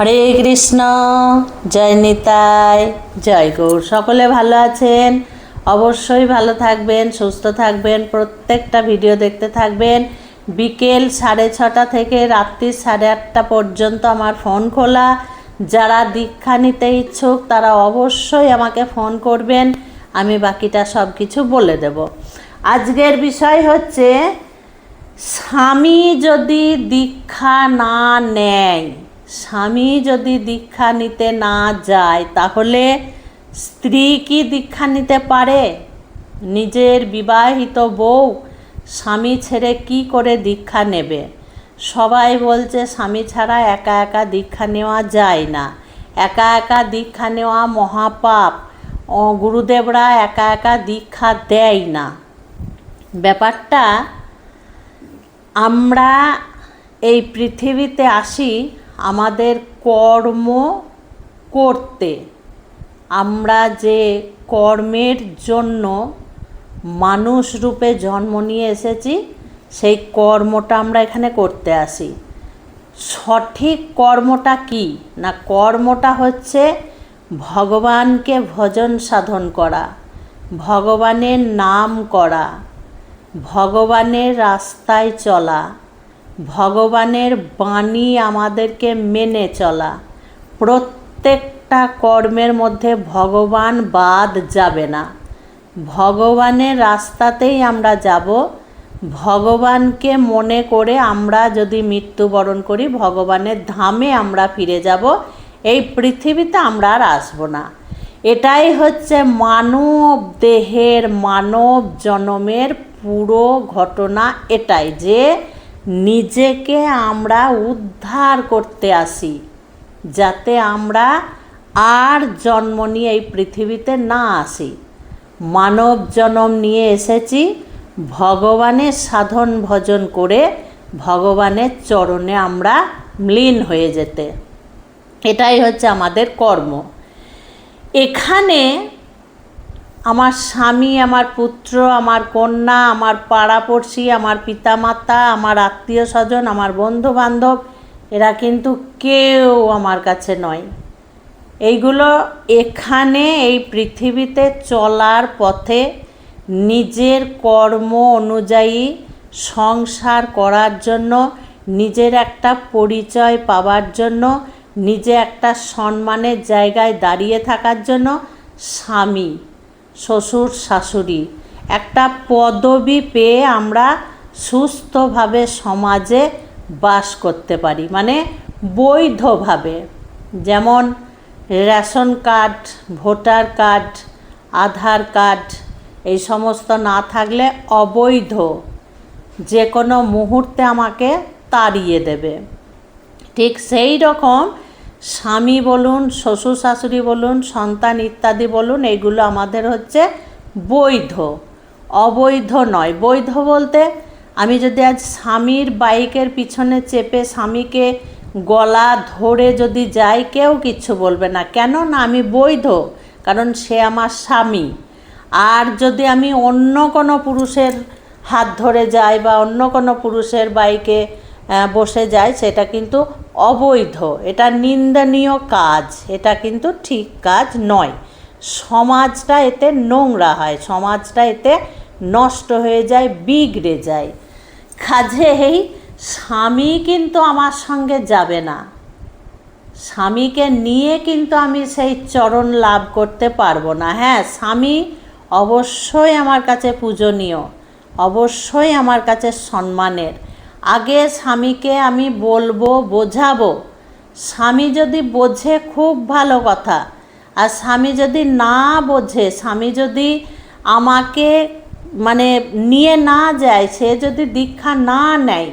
হরে কৃষ্ণ, জয় নিতাই। জয় গৌর। সকলে ভালো আছেন? অবশ্যই ভালো থাকবেন, সুস্থ থাকবেন, প্রত্যেকটা ভিডিও দেখতে থাকবেন। বিকেল সাড়ে ছটা থেকে রাত্রি সাড়ে আটটা পর্যন্ত আমার ফোন খোলা। যারা দীক্ষা নিতে ইচ্ছুক, তারা অবশ্যই আমাকে ফোন করবেন। আমি বাকিটা সব কিছু বলে দেব। আজকের বিষয় হচ্ছে, স্বামী যদি দীক্ষা না নেয় স্বামী যদি দীক্ষা নিতে না যায়, তাহলে স্ত্রী কি দীক্ষা নিতে পারে? নিজের বিবাহিত বউ স্বামী ছেড়ে কি করে দীক্ষা নেবে? সবাই বলছে, স্বামী ছাড়া একা একা দীক্ষা নেওয়া যায় না। একা একা দীক্ষা নেওয়া মহাপাপ। ও গুরুদেবরা একা একা দীক্ষা দেয় না। ব্যাপারটা, আমরা এই পৃথিবীতে আসি আমাদের কর্ম করতে। আমরা যে কর্মের জন্য মানুষ রূপে জন্ম নিয়ে এসেছি, সেই কর্মটা আমরা এখানে করতে আসি। সঠিক কর্মটা কি? না, কর্মটা হচ্ছে ভগবানকে ভজন সাধন করা, ভগবানের নাম করা, ভগবানের রাস্তায় চলা ভগবানের বাণী আমাদেরকে মেনে চলা। প্রত্যেকটা কর্মের মধ্যে ভগবান বাদ যাবে না। ভগবানের রাস্তাতেই আমরা যাব। ভগবানকে মনে করে আমরা যদি মৃত্যুবরণ করি, ভগবানের ধামে আমরা ফিরে যাব। এই পৃথিবীতে আমরা আর আসব না। এটাই হচ্ছে মানব দেহের, মানব জনমের পুরো ঘটনা এটাই যে নিজেকে আমরা উদ্ধার করতে আসি, যাতে আমরা আর জন্ম নিয়ে এই পৃথিবীতে না আসি। মানব জনম নিয়ে এসেছি, ভগবানের সাধন ভজন করে ভগবানের চরণে আমরা ম্লীন হয়ে যেতে। এটাই হচ্ছে আমাদের কর্ম। এখানে আমার স্বামী, আমার পুত্র, আমার কন্যা, আমার পাড়াপড়শি, আমার পিতামাতা, আমার আত্মীয় স্বজন আমার বন্ধু বান্ধব এরা কিন্তু কেউ আমার কাছে নয়। এইগুলো এখানে, এই পৃথিবীতে চলার পথে নিজের কর্ম অনুযায়ী সংসার করার জন্য, নিজের একটা পরিচয় পাওয়ার জন্য, নিজে একটা সম্মানের জায়গায় দাঁড়িয়ে থাকার জন্য স্বামী। শ্বশুর শাশুড়ি। একটা পদবি পেয়ে আমরা সুস্থভাবে সমাজে বাস করতে পারি মানে বৈধভাবে। যেমন ration card, voter card, Aadhaar card, এই সমস্ত না থাকলে অবৈধ। যে কোনো মুহূর্তে আমাকে তাড়িয়ে দেবে। ঠিক সেই রকম স্বামী বলুন, শ্বশুর শাশুড়ি বলুন, সন্তান ইত্যাদি বলুন, এগুলো আমাদের হচ্ছে বৈধ। অবৈধ নয়। বৈধ বলতে আমি যদি আজ স্বামীর বাইকের পিছনে চেপে স্বামীকে গলা ধরে যদি যাই, কেউ কিচ্ছু বলবে না। কেন না আমি বৈধ, কারণ সে আমার স্বামী। আর যদি আমি অন্য কোনো পুরুষের হাত ধরে যাই বা অন্য কোনো পুরুষের বাইকে বসে যায়, সেটা কিন্তু অবৈধ। এটা নিন্দনীয় কাজ, এটা কিন্তু ঠিক কাজ নয়। সমাজটা এতে নোংরা হয়, সমাজটা এতে নষ্ট হয়ে যায়, বিগড়ে যায়। কাজেই স্বামী কিন্তু আমার সঙ্গে যাবে না। স্বামীকে নিয়ে কিন্তু আমি সেই চরণ লাভ করতে পারব না। হ্যাঁ স্বামী অবশ্যই আমার কাছে পূজনীয়, অবশ্যই আমার কাছে সম্মানের। আগে স্বামীকে আমি বলব, বোঝাবো। স্বামী যদি বোঝে, খুব ভালো কথা। আর স্বামী যদি না বোঝে, স্বামী যদি আমাকে মানে নিয়ে না যায়, সে যদি দীক্ষা না নেয়,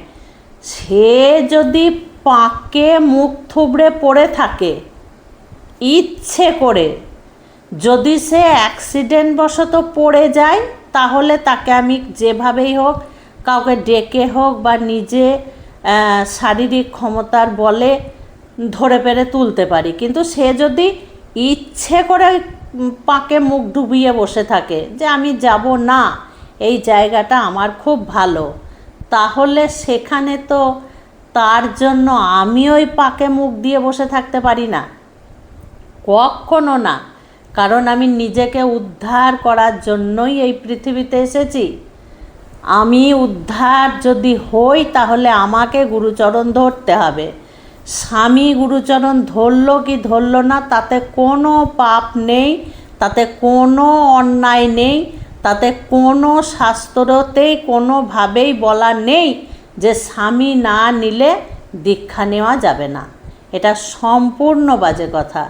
সে যদি পাকে মুখ থুবড়ে পড়ে থাকে, ইচ্ছে করে, যদি সে অ্যাক্সিডেন্ট বশত পড়ে যায়, তাহলে তাকে আমি যেভাবেই হোক কাউকে ডেকে হোক বা নিজে শারীরিক ক্ষমতার বলে ধরে পেরে তুলতে পারি। কিন্তু সে যদি ইচ্ছে করে পাকে মুখ ডুবিয়ে বসে থাকে যে আমি যাব না, এই জায়গাটা আমার খুব ভালো, তাহলে সেখানে তো তার জন্য আমি ওই পাকে মুখ দিয়ে বসে থাকতে পারি না। কখনো না। কারণ আমি নিজেকে উদ্ধার করার জন্যই এই পৃথিবীতে এসেছি। আমি উদ্ধার যদি হই, তাহলে আমাকে গুরুচরণ ধরতে হবে। স্বামী গুরুচরণ ধরলো কি ধরলো না, তাতে কোনো পাপ নেই, তাতে কোনো অন্যায় নেই, তাতে কোনো শাস্ত্রতেই, কোনোভাবেই বলা নেই যে স্বামী না নিলে দীক্ষা নেওয়া যাবে না। এটা সম্পূর্ণ বাজে কথা।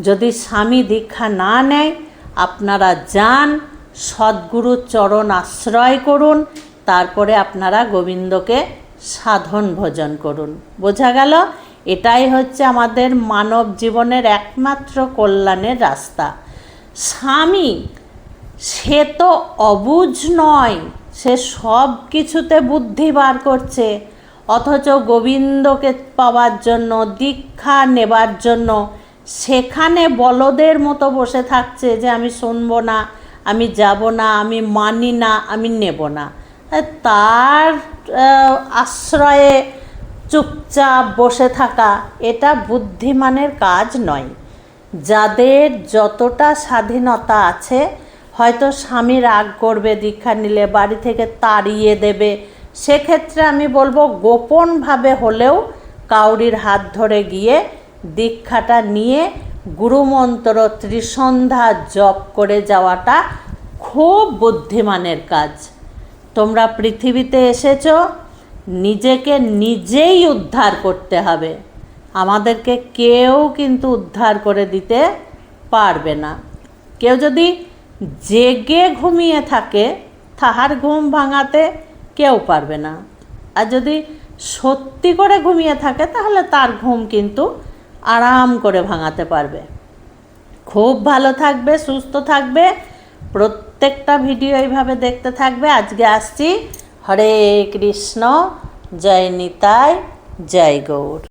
যদি স্বামী দীক্ষা না নেয়, আপনারা যান সদ্গুরুর চরণ আশ্রয় করুন, তারপরে আপনারা গোবিন্দকে সাধন ভোজন করুন। বোঝা গেল? এটাই হচ্ছে আমাদের মানব জীবনের একমাত্র কল্যাণের রাস্তা। স্বামী, সে তো অবুঝ নয়, সে সব কিছুতে বুদ্ধি বার করছে। অথচ গোবিন্দকে পাওয়ার জন্য, দীক্ষা নেবার জন্য, সেখানে বলদের মতো বসে থাকছে যে আমি শুনব না। আমি যাব না, আমি মানি না, আমি নেব না। তার আশ্রয়ে চুপচাপ বসে থাকা এটা বুদ্ধিমানের কাজ নয়। যাদের যতটা স্বাধীনতা আছে, হয়তো স্বামী রাগ করবে, দীক্ষা নিলে, বাড়ি থেকে তাড়িয়ে দেবে। সেক্ষেত্রে আমি বলব, গোপনভাবে হলেও কাউরির হাত ধরে গিয়ে দীক্ষাটা নিয়ে গুরুমন্ত্র ত্রিসন্ধ্যা জপ করে যাওয়াটা খুব বুদ্ধিমানের কাজ। তোমরা পৃথিবীতে এসেছ, নিজেকে নিজেই উদ্ধার করতে হবে। আমাদেরকে কেউ কিন্তু উদ্ধার করে দিতে পারবে না। কেউ যদি জেগে ঘুমিয়ে থাকে, তাহার ঘুম ভাঙাতে কেউ পারবে না। আর যদি সত্যি করে ঘুমিয়ে থাকে, তাহলে তার ঘুম কিন্তু আরাম করে ভাঙাতে পারবে। খুব ভালো থাকবে, সুস্থ থাকবে, প্রত্যেকটা ভিডিও এইভাবে দেখতে থাকবে। আজকে আসছি। হরে কৃষ্ণ, জয় নিতাই, জয় গৌর।